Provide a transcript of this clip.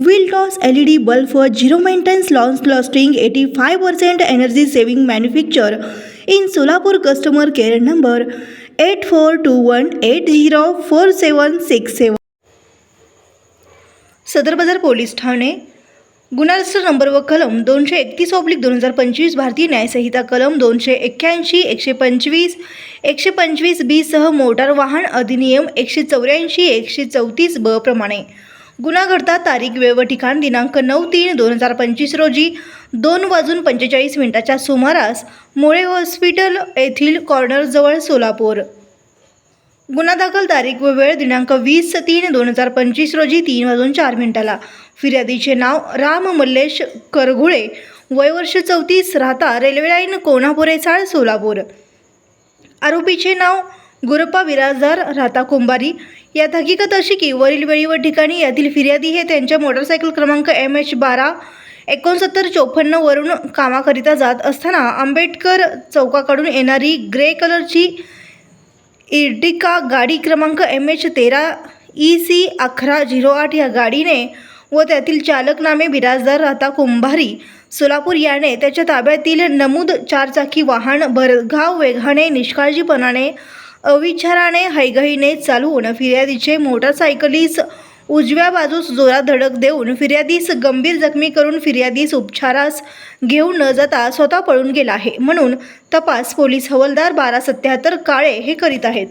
विल्टॉस L E D bulb for zero maintenance long lasting eighty five percent energy saving manufacture in Solapur customer care number eight four two one eight zero four seven six seven Sadar Bazar police Thane गुन्हा number व कलम दोनशे एकतीस oblique दोन हजार पंचवीस भारतीय न्यायसंहिता कलम दोनशे एक्क्याऐंशी एकशे पंचवीस एकशे पंचवीस बी सह मोटार वाहन अधिनियम एकशे चौऱ्याऐंशी एकशे चौतीस ब प्रमाणे. गुन्हा घडता तारीख वेळ व ठिकाण दिनांक नऊ तीन दोन हजार पंचवीस रोजी दोन वाजून पंचेचाळीस मिनिटाच्या सुमारास मुळे हॉस्पिटल येथील कॉर्नरजवळ सोलापूर. गुन्हा दाखल तारीख व वेळ दिनांक वीस तीन दोन हजार पंचवीस रोजी तीन वाजून चार मिनिटाला. फिर्यादीचे नाव राम मल्लेश करघुळे वयवर्ष चौतीस राहता रेल्वे लाईन कोणापुरे चाळ सोलापूर. आरोपीचे नाव गुरप्पा विराजदार राहता कुंभारी. यात हकीकत अशी की वरील वेळी व ठिकाणी यातील फिर्यादी हे त्यांच्या मोटरसायकल क्रमांक एम एच बारा एकोणसत्तर चोपन्न वरून कामाकरिता जात असताना आंबेडकर चौकाकडून येणारी ग्रे कलरची इर्टिका गाडी क्रमांक एम एच तेरा ई सी अकरा झिरो आठ या गाडीने व त्यातील चालकनामे बिराजदार राहता कुंभारी सोलापूर याने त्याच्या ताब्यातील नमूद चारचाकी वाहन भरधाव वेगाने निष्काळजीपणाने अविचाराने हैगहीने चालवून फिर्यादीचे मोटरसायकलीस उजव्या बाजूस जोरात धडक देऊन फिर्यादीस गंभीर जखमी करून फिर्यादीस उपचारास घेऊन न जाता स्वतः पळून गेला आहे. म्हणून तपास पोलीस हवालदार बारा सत्याहत्तर काळे हे करीत आहेत.